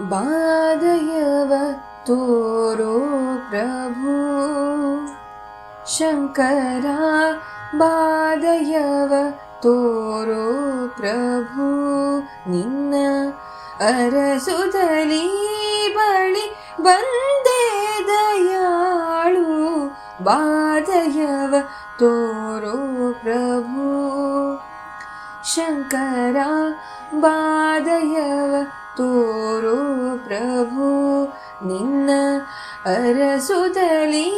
बाधयव तोरो प्रभु। शङ्करा बाधयव तोरो प्रभु। निन्न अरसुदली बळि बन्दे दयाळु बाधयव तोरो प्रभु ಶಂಕರ ಬಾದಯವ ತೋರು ಪ್ರಭು, ನಿನ್ನ ಅರಸುದಲಿ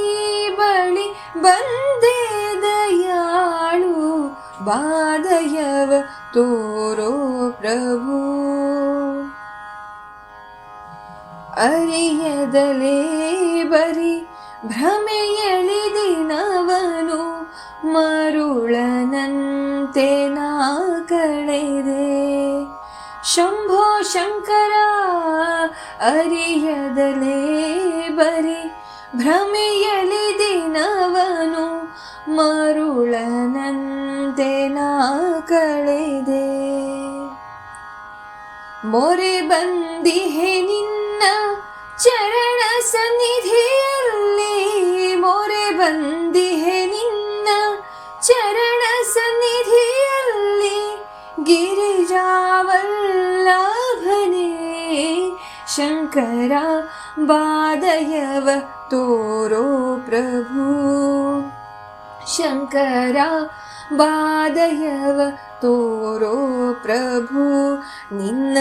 ಬಳಿ ಬಂದೆ ದಯಾಳು, ಬಾದಯವ ತೋರೋ ಪ್ರಭು. ಅರಿಯದಲೇ ಬರಿ ಭ್ರಮೆಯಲಿ ದಿನವನು ಮರುಳನನ್ನ ಶಂಕರ ಅರಿಯದಲೇ ಬರಿ ಭ್ರಮೆಯಲಿ ದಿನವನು ಮರುಳನಂತೆ ನಾ ಕಳೆದೆ. ಮೊರೆ ಬಂದಿಹೆ ನಿನ್ನ ಚರಣ ಸನ್ನಿಧಿಯಲ್ಲಿ ಶಂಕರ ಬಾದಯವ ತೋರೋ ಪ್ರಭು. ಶಂಕರ ಬಾದಯವ ತೋರೋ ಪ್ರಭು. ನಿನ್ನ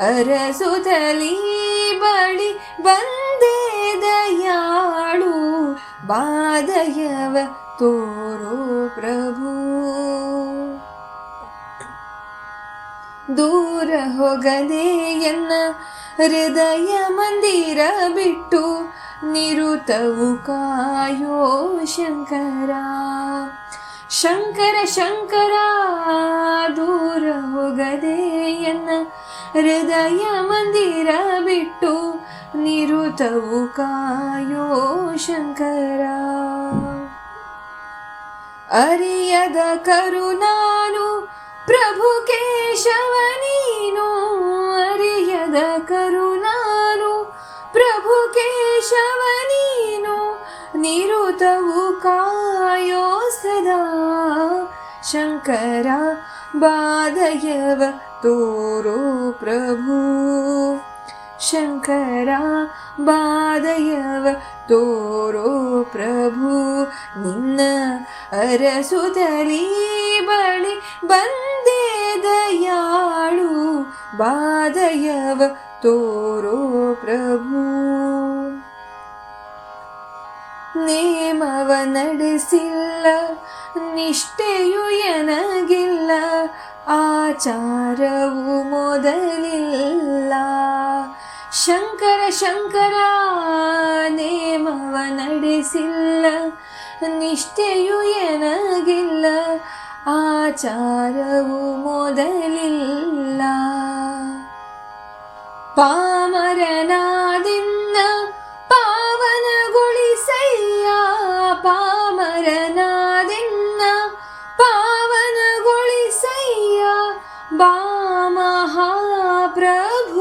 ಅರಸುತಲಿ ಬಳಿ ಬಂದೇ ದಯಾಳು ಬಾದಯವ ತೋರೋ ಪ್ರಭು. ದೂರ ಹೋಗದೆ ಎನ್ನ ಹೃದಯ ಮಂದಿರ ಬಿಟ್ಟು ನಿರುತವು ಕಾಯೋ ಶಂಕರ ಶಂಕರ ಶಂಕರ ದೂರ ಹೋಗದೆ ಎನ್ನ ಹೃದಯ ಮಂದಿರ ಬಿಟ್ಟು ನಿರುತವು ಕಾಯೋ ಶಂಕರ ಅರಿಯದ ಕರುನಾನು ಪ್ರಭು ಕೇಶವ ನೀನು ಕರುಣಾನು ಪ್ರಭು ಕೇಶವ ನೀನು ನಿರುತವು ಕಾಯೋ ಸದಾ. ಶಂಕರ ಬಾಧಯವ ತೋರೋ ಪ್ರಭು. ಶಂಕರ ಬಾಧಯವ ತೋರೋ ಪ್ರಭು. ನಿನ್ನ ಅರಸುತಲಿ ಬಳಿ ಬಂದೇ ದಯಾಳು. ಬಾಧಯವ ತೋರೋ ಪ್ರಭು ನೇಮವ ನಡೆಸಿಲ್ಲ ನಿಷ್ಠೆಯು ಎನಗಿಲ್ಲ ಆಚಾರವು ಮೊದಲಿಲ್ಲ ಶಂಕರ ಶಂಕರ ನೇಮವ ನಡೆಸಿಲ್ಲ ನಿಷ್ಠೆಯು ಎನಗಿಲ್ಲ ಆಚಾರವು ಮೊದಲಿಲ್ಲ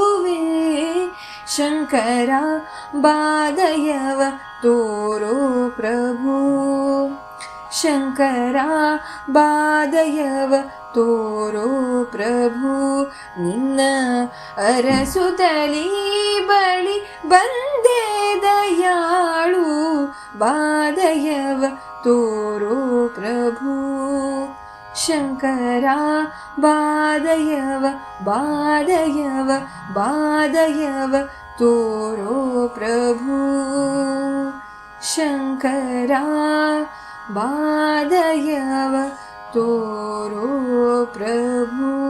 ಮಹಾಪ್ರಭುವೇ ಶಂಕರ ಬಾದಯವ ತೋರೋ ಪ್ರಭು ಶಂಕರ ಬಾದಯವ ತೋರೋ ಪ್ರಭು ನಿನ್ನ ಅರಸುತಲಿ ಬಳಿ ಬಂದೇ ದಯಾಳು ಬಾದಯವ ತೋರೋ ಪ್ರಭು शङ्करा बाधयव बाधयव बाधयव तोरो प्रभु। शङ्करा बाधयव तोरो प्रभु।